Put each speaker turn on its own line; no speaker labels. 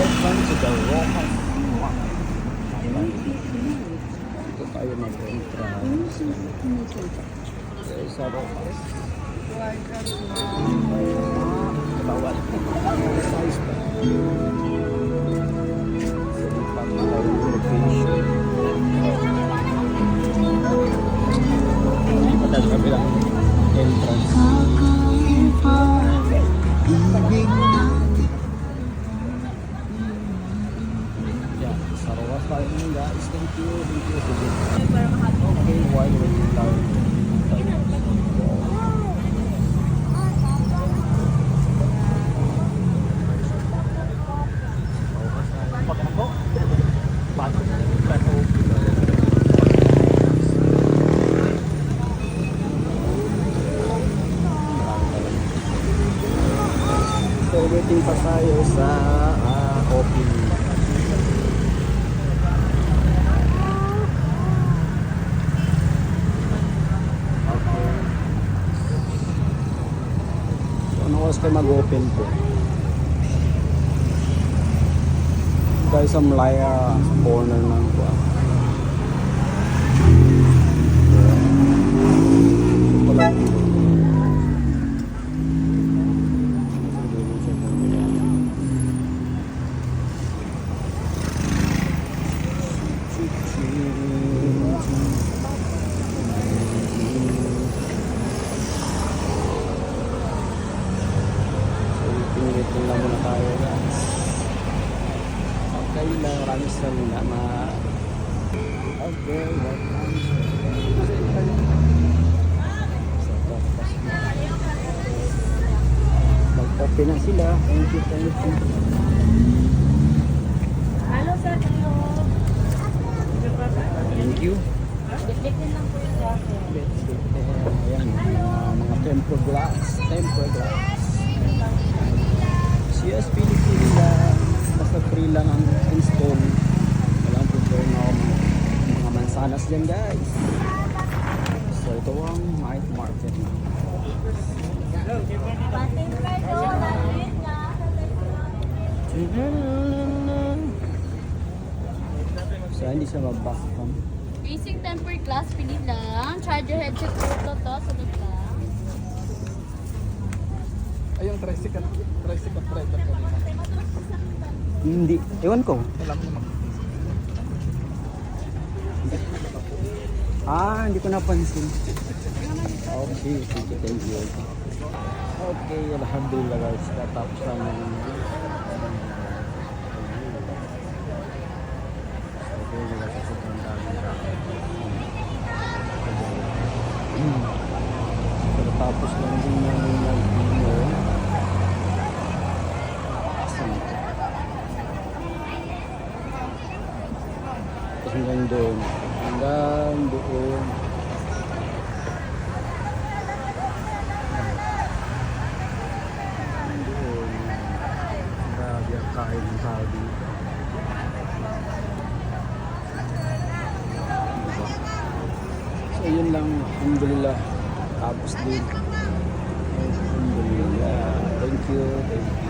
Welcome to the Rojas Walk. Ito tayo mag-entrance. Okay, sa Rojas. Bawal. Size pa. Thank you. Thank you. Sige. Okay, while waiting tayo. So, waiting pa tayo sa uh, opening. Okay. Oras kayo mag-open po? Guys, sa Malaya sa corner ng kuha. Ito lang. So, pinitin lang muna tayo guys. Okay lang, maraming salamat. Okay, welcome. Na. Mag-open na sila. Thank you, thank you.
Hello, sir. Hello.
Thank you.
Dikdikin lang po yung
go. Ayan, mga, tempered glass. Tempered glass. CS Philippine lang. Basta free lang ang mansanas dyan guys. So ito ang night market. So hindi siya mag-back cam.
Basic temper glass, pili lang. Charger headset to, sunod lang.
Ay, yung tricycle, tricycle kanina.
Hindi. Ewan ko.
Alam naman.
Ah, hindi ko napansin. Okay, sige, thank you. Okay, alhamdulillah guys. Katapos namin. Okay, wala sa sobrang daming tapos lang din namin nag-dinner. Asan ito? Tapos hanggang doon. Hanggang doon. Hanggang doon. Grabe ang kain ng tao dito. So yun lang. Alhamdulillah. Tapos din. Alhamdulillah. Thank you. Thank you.